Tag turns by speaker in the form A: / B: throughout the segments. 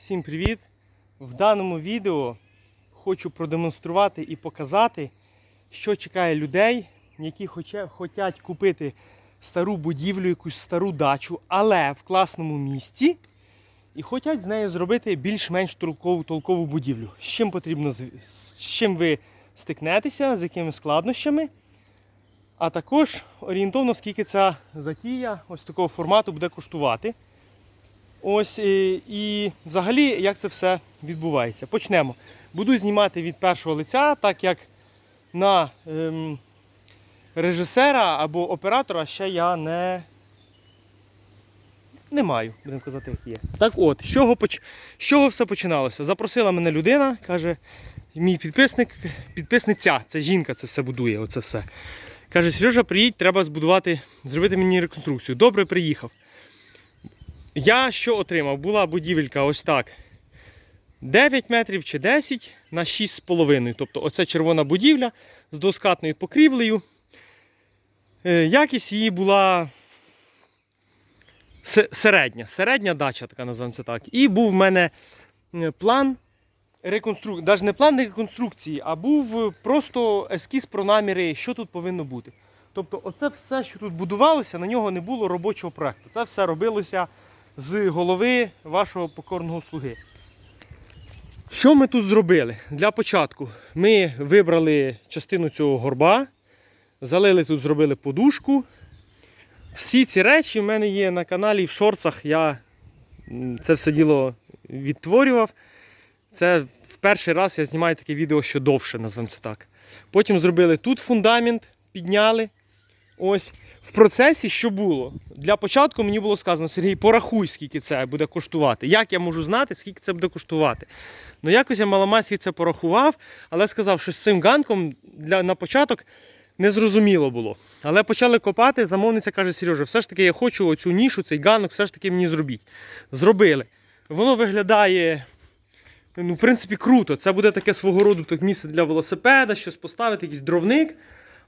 A: Всім привіт! В даному відео хочу продемонструвати і показати, що чекає людей, які хочуть купити стару будівлю, якусь стару дачу, але в класному місці, і хочуть з нею зробити більш-менш толкову, толкову будівлю. З чим потрібно з чим ви стикнетеся, з якими складнощами. А також орієнтовно, скільки ця затія ось такого формату буде коштувати. Ось і, і взагалі, як це все відбувається. Почнемо. Буду знімати від першого лиця, так як на ем, режисера або оператора ще я не, не маю, будемо казати, як є. Так от, з чого, поч... з чого все починалося? Запросила мене людина, каже, мій підписник, підписниця, це жінка це все будує, оце все. Каже, Сережа, приїдь, треба збудувати, зробити мені реконструкцію. Добре, приїхав. Я що отримав? Була будівелька ось так. 9 метрів чи 10 на 6,5. Тобто оце червона будівля з двоскатною покрівлею. Е, Якість її була середня. Середня дача, така називаємо це так. І був в мене е, план реконструкції. Навіть не план реконструкції, а був е, просто ескіз про наміри, що тут повинно бути. Тобто, оце все, що тут будувалося, на нього не було робочого проекту. Це все робилося з голови вашого покорного слуги. Що ми тут зробили? Для початку ми вибрали частину цього горба, залили тут, зробили подушку. Всі ці речі в мене є на каналі в шорцах. Я це все діло відтворював. Це в перший раз я знімаю таке відео, що довше, назвемо це так. Потім зробили тут фундамент, підняли. Ось. В процесі що було? Для початку мені було сказано, Сергій, порахуй, скільки це буде коштувати. Як я можу знати, скільки це буде коштувати? Ну, якось я маломацький це порахував, але сказав, що з цим ганком для, на початок не зрозуміло було. Але почали копати, замовниця каже, Сережа, все ж таки я хочу оцю нішу, цей ганок, все ж таки мені зробіть. Зробили. Воно виглядає, ну, в принципі, круто. Це буде таке свого роду так, місце для велосипеда, щось поставити, якийсь дровник.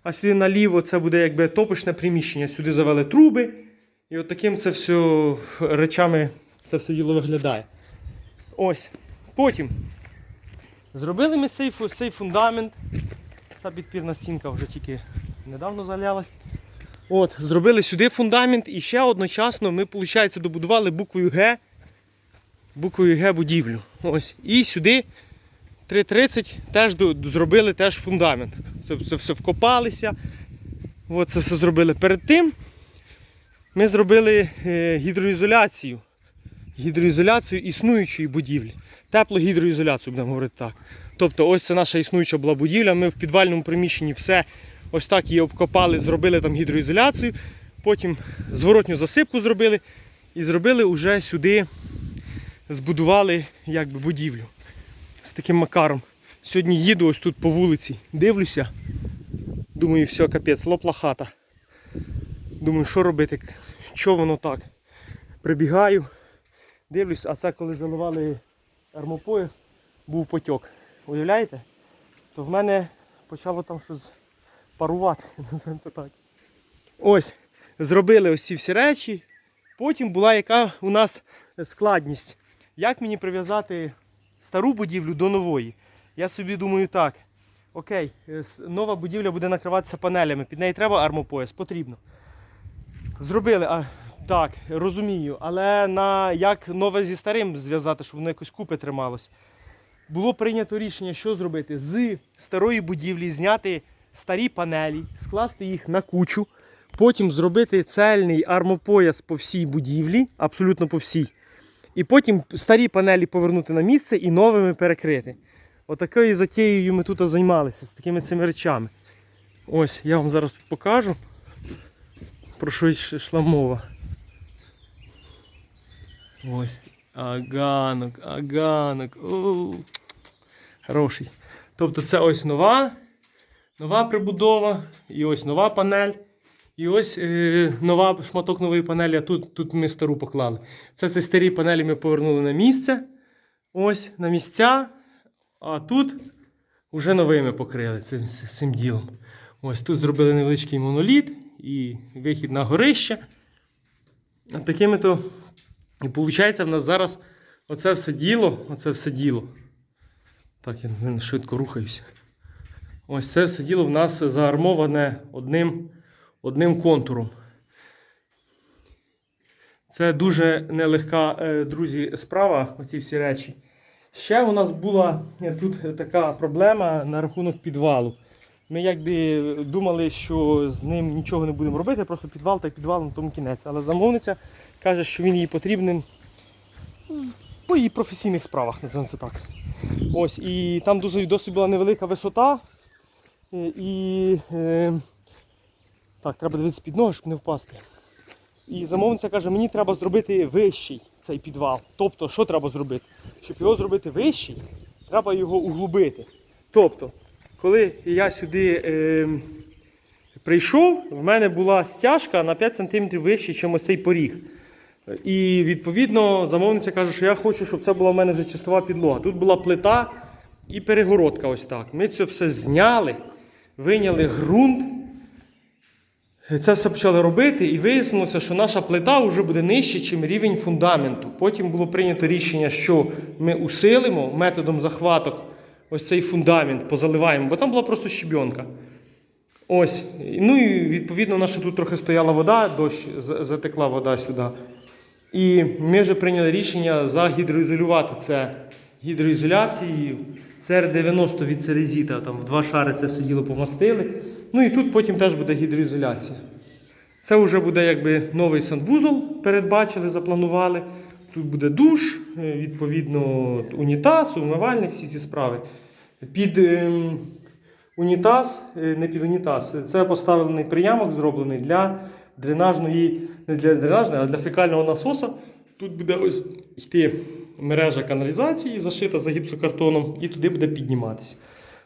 A: А сюди наліво це буде якби топочне приміщення. Сюди завели труби. І от таким це все речами це все діло виглядає. Ось. Потім зробили ми цей, цей фундамент. Та підпірна стінка вже тільки недавно залялась. От, зробили сюди фундамент і ще одночасно ми, виходить, добудували буквою Г. Буквою Г будівлю. Ось. І сюди 3.30 теж зробили теж фундамент. Це, це все вкопалися. От це все зробили. Перед тим ми зробили е, гідроізоляцію. Гідроізоляцію існуючої будівлі. Теплогідроізоляцію, будемо говорити так. Тобто, ось це наша існуюча була будівля. Ми в підвальному приміщенні все ось так її обкопали, зробили там гідроізоляцію. Потім зворотню засипку зробили і зробили уже сюди, збудували якби, будівлю з таким макаром. Сьогодні їду ось тут по вулиці, дивлюся. Думаю, все, капець, лопла хата. Думаю, що робити? Що воно так? Прибігаю, дивлюсь, а це коли заливали армопояс, був потік. Уявляєте? То в мене почало там щось парувати. це так. Ось, зробили ось ці всі речі. Потім була яка у нас складність. Як мені прив'язати стару будівлю до нової? Я собі думаю так. Окей, е, нова будівля буде накриватися панелями, під неї треба армопояс, потрібно. Зробили, а, так, розумію, але на як нове зі старим зв'язати, щоб воно якось купи трималось. Було прийнято рішення, що зробити? З старої будівлі зняти старі панелі, скласти їх на кучу, потім зробити цельний армопояс по всій будівлі, абсолютно по всій. І потім старі панелі повернути на місце і новими перекрити. Отакою затією ми тут займалися, з такими цими речами. Ось, я вам зараз тут покажу. Про що йшла мова. Ось. Аганок, аганок. Оу. Хороший. Тобто це ось нова, нова прибудова, і ось нова панель. І ось е, нова шматок нової панелі, тут, тут ми стару поклали. Це ці старі панелі ми повернули на місце. Ось на місця. А тут вже новими покрили цим, цим ділом. Ось тут зробили невеличкий моноліт і вихід на горище. А такими то. І виходить, в нас зараз Оце все діло, оце все діло. Так, я швидко рухаюся. Ось це все діло в нас заармоване одним, одним контуром. Це дуже нелегка, е, друзі, справа, оці всі речі. Ще у нас була е, тут така проблема на рахунок підвалу. Ми якби думали, що з ним нічого не будемо робити, просто підвал та підвал на тому кінець. Але замовниця каже, що він їй потрібен по її професійних справах, називаємо це так. Ось, і там досить була невелика висота. е, І так, треба дивитися під ноги, щоб не впасти. І замовниця каже, мені треба зробити вищий цей підвал. Тобто, що треба зробити? Щоб його зробити вищий, треба його углубити. Тобто, коли я сюди е, прийшов, в мене була стяжка на 5 см вище, ніж цей поріг. І відповідно замовниця каже, що я хочу, щоб це була в мене вже чистова підлога. Тут була плита і перегородка ось так. Ми це все зняли, виняли ґрунт. Це все почали робити, і вияснилося, що наша плита вже буде нижче, ніж рівень фундаменту. Потім було прийнято рішення, що ми усилимо методом захваток ось цей фундамент, позаливаємо, бо там була просто щебенка. Ось. Ну і відповідно, наша тут трохи стояла вода, дощ затекла вода сюди. І ми вже прийняли рішення загідроізолювати це гідроізоляцією. CR90 від Церезіта, там в два шари це все діло помастили. Ну і тут потім теж буде гідроізоляція. Це вже буде якби новий санвузол, передбачили, запланували. Тут буде душ, е, відповідно, унітаз, умивальник, всі ці справи. Під ем, унітаз, е, не під унітаз, це поставлений приямок зроблений для дренажної, не для дренажної, а для фекального насоса. Тут буде ось йти мережа каналізації, зашита за гіпсокартоном, і туди буде підніматися.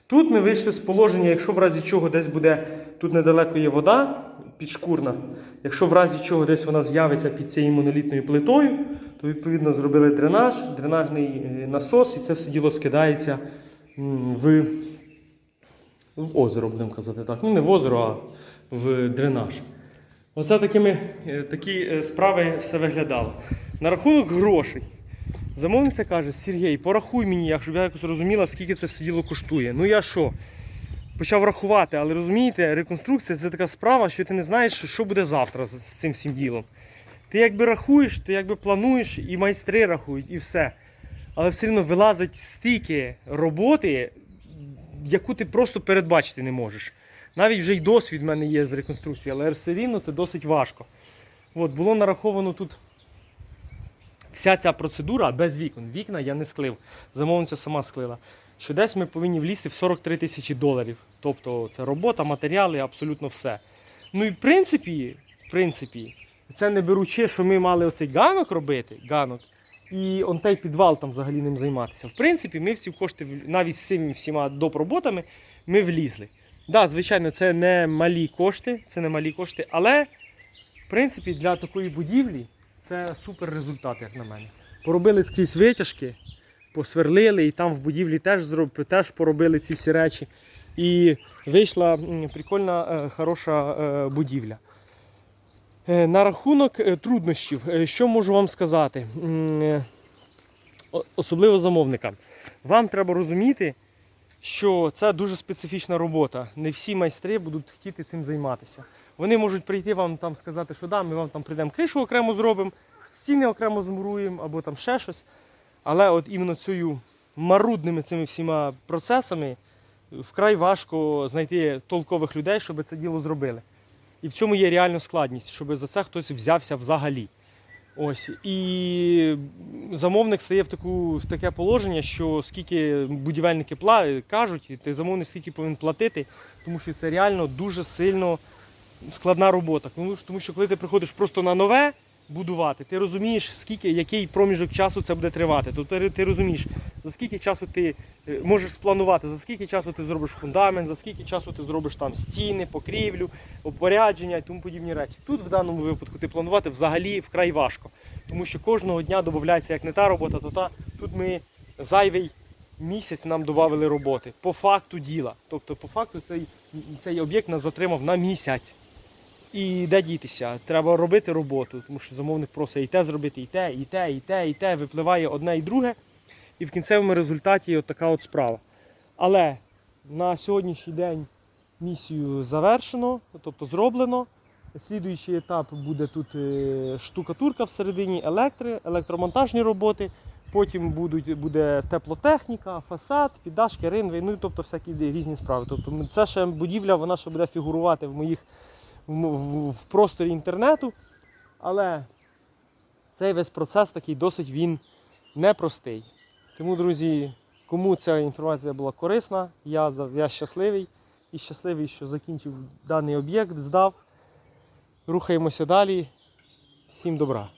A: Тут ми вийшли з положення, якщо в разі чого десь буде, тут недалеко є вода підшкурна. Якщо в разі чого десь вона з'явиться під цією монолітною плитою, то відповідно зробили дренаж, дренажний е, насос, і це все діло скидається в, в озеро, будемо казати так. Ну не в озеро, а в дренаж. Оце такими, е, такі е, справи все виглядало. На рахунок грошей. Замовниця каже, Сергій, порахуй мені, щоб я якось розуміла, скільки це все діло коштує. Ну я що? Почав рахувати, але розумієте, реконструкція це така справа, що ти не знаєш, що буде завтра з цим всім ділом. Ти якби рахуєш, ти якби плануєш, і майстри рахують, і все. Але все одно вилазить стільки роботи, яку ти просто передбачити не можеш. Навіть вже й досвід в мене є з реконструкції, але все рівно це досить важко. От, було нараховано тут вся ця процедура без вікон. Вікна я не склив. Замовниця сама склила. Що десь ми повинні влізти в 43 тисячі доларів. Тобто це робота, матеріали, абсолютно все. Ну і в принципі, в принципі, це не беручи, що ми мали оцей ганок робити, ганок, і он той підвал там взагалі ним займатися. В принципі, ми всі кошти, навіть з цими всіма доп. роботами, ми влізли. Так, да, звичайно, це не малі кошти, це не малі кошти, але в принципі для такої будівлі це супер результат, як на мене. Поробили скрізь витяжки, посверлили, і там в будівлі теж зроб, теж поробили ці всі речі. І вийшла прикольна, е, хороша е, будівля. Е, На рахунок труднощів, що можу вам сказати? Особливо замовникам. Вам треба розуміти, що це дуже специфічна робота. Не всі майстри будуть хотіти цим займатися. Вони можуть прийти вам там сказати, що да, ми вам там прийдемо кришу окремо зробимо, стіни окремо змуруємо або там ще щось. Але от іменно цією марудними цими всіма процесами вкрай важко знайти толкових людей, щоб це діло зробили. І в цьому є реальна складність, щоб за це хтось взявся взагалі. Ось. І замовник стає в, таку, в таке положення, що скільки будівельники кажуть, і ти замовник скільки повинен платити, тому що це реально дуже сильно складна робота. Тому що, коли ти приходиш просто на нове будувати, ти розумієш, скільки, який проміжок часу це буде тривати. Тобто ти, розумієш, за скільки часу ти е, можеш спланувати, за скільки часу ти зробиш фундамент, за скільки часу ти зробиш там стіни, покрівлю, опорядження і тому подібні речі. Тут в даному випадку ти планувати взагалі вкрай важко. Тому що кожного дня додається як не та робота, то та тут ми зайвий місяць нам додали роботи по факту діла. Тобто, по факту цей, цей об'єкт нас затримав на місяць. І де дітися? Треба робити роботу, тому що замовник просить і те зробити, і те, і те, і те, і те. Випливає одне і друге. І в кінцевому результаті от така от справа. Але на сьогоднішній день місію завершено, тобто зроблено. Слідуючий етап буде тут е, штукатурка всередині, електри, електромонтажні роботи. Потім будуть, буде теплотехніка, фасад, піддашки, ринви, ну тобто всякі різні справи. Тобто це ще будівля, вона ще буде фігурувати в моїх в, просторі інтернету. Але цей весь процес такий досить він непростий. Тому, друзі, кому ця інформація була корисна, я, я щасливий і щасливий, що закінчив даний об'єкт, здав. Рухаємося далі. Всім добра.